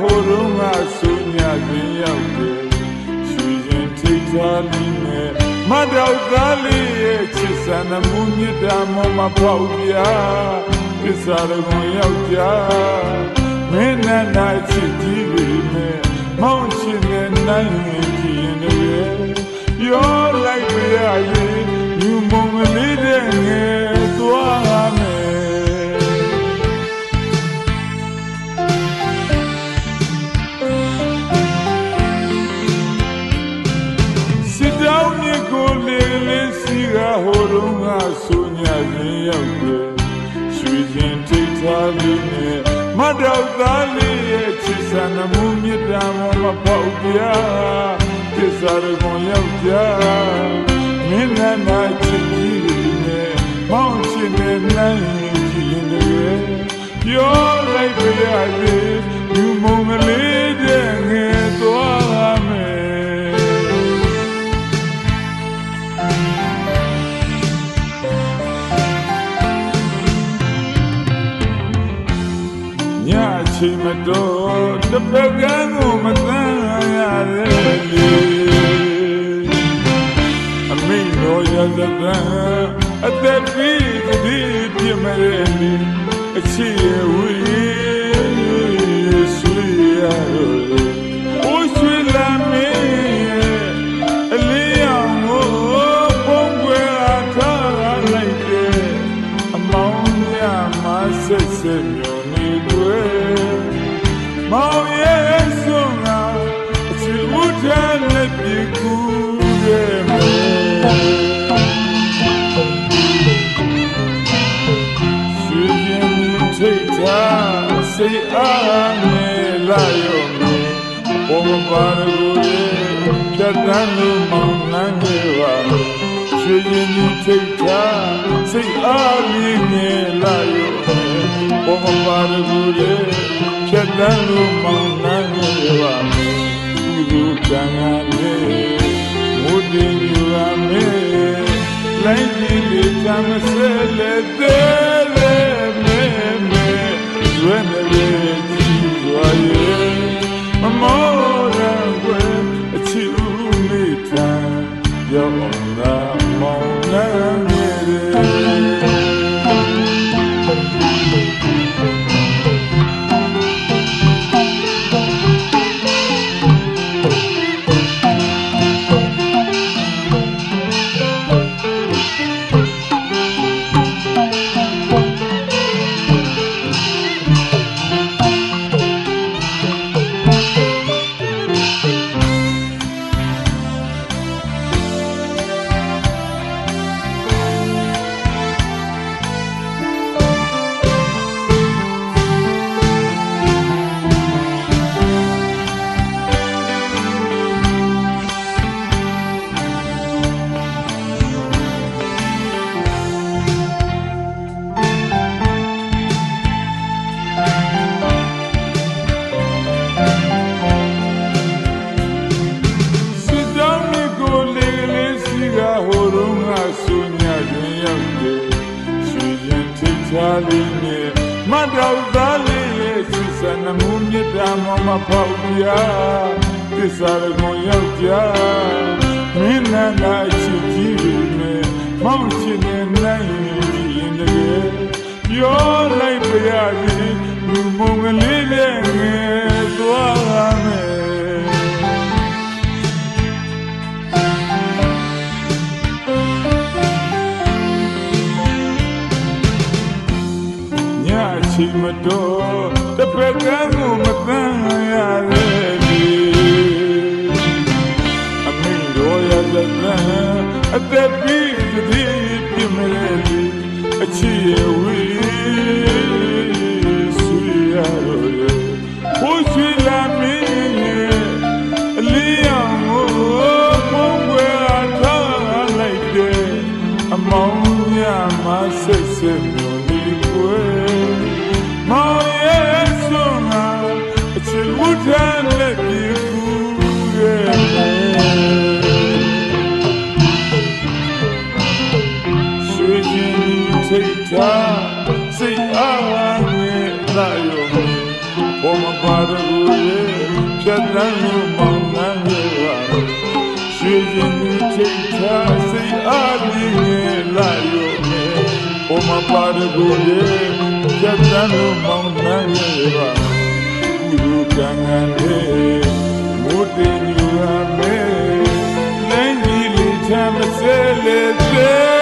ဟိုလုံးကဆူညတွင်ရောက်တယ်ရွှေရင်ထိတ်ထားမိမယ်မတော်သားလေးရဲ့ချစ်စံနမှုမြတ်တာမမဖောက်ပြပစ္စာရကုန်ရောက်ကြမင်းနဲ့နိုင်ချစ်ကြည့်ပေမဲ့မောင်းချင်တဲ့နိုင်ရင်ကြည့်ရင်တည်းပြောလိုက်ပြရရင်ယူမုံကလေးတဲ့ငယ် ကဟိုတုန်းကဆူညာရင်ရောက်တယ်ရွှေရင်ထိတ်ထားပြီးနဲ့မတော်သားလေးရဲ့ချစ်ဆန်မှုမြတ်တာမမပေါက်ပြသစ္စာရကွန်ယောက်ျားမင်းနဲ့နာချစ်ကြီးနဲ့မောင်ချစ်နဲ့နိုင်ကြည့်ရင်လည်းပြောလိုက်ပြရစေ ချီမတော်တစ်ဖက်ကန်းကိုမတန်းရတဲ့လေအမိန်တော်ရသကံအသက်ပြီးတည်းပြမရဲလေအချီဝေးဆွေ စိတ်အားနဲ့လာရောမေဘောမပါရကိုရဲ့ဖြတ်တန်းလို့မောင်နှမ်းနေပါဆွေရင်ထိတ်တာစိတ်အားနဲ့လာရောမေဘောမပါရကိုရဲ့ဖြတ်တန်းလို့မောင်နှမ်းနေပါကု သိုလ်ကံကလေးမုဒ္ဒင်ယူရမေလိုက်ပြီးလေချမ်းစဲလေသေးလေမေမေဇွဲနေလေကြည့်စွာရဲ့မမောရကွယ်အချီဦးမိထံရောက်လာမောင် ကဟိုတုန်းကဆူညာရင်ရောက်တယ်ရွှေရင်ထိတ်ချလေးနဲ့မတော်သားလေးရဲ့ချစ်စံမှုမြတ်တာမမဖောက်ပြသစ္စာရကွန်ယောက်ျားမင်းနာနာချစ်ကြီးနဲ့မောင်ချစ်နဲ့နိုင်ရင်တကယ်ပြောလိုက်ပြရစီလူမုံကလေးနဲ့ ညချီမတော်တစ်ဖက်ကန်းကိုမတန်းရတဲ့လေအမင်းတော်ရတဲ့ကံအသက်ပြီးတည်းပြမလဲလေအချီရဲ့ တ်တန်းကိုမောင်းနှံခဲ့ပါတော့ရွှေရင်ကြီးချိတ်ချစိတ်အားပြင်းရဲ့လာရုံနဲ့ဘုမပါရကိုလေးဖြတ်တန်းကိုမောင်းနှံခဲ့ပါကုလူကံကံလေးမိုးတင်ယူရမယ်နိုင်ကြီးလေးချမ်းမစဲလေသေး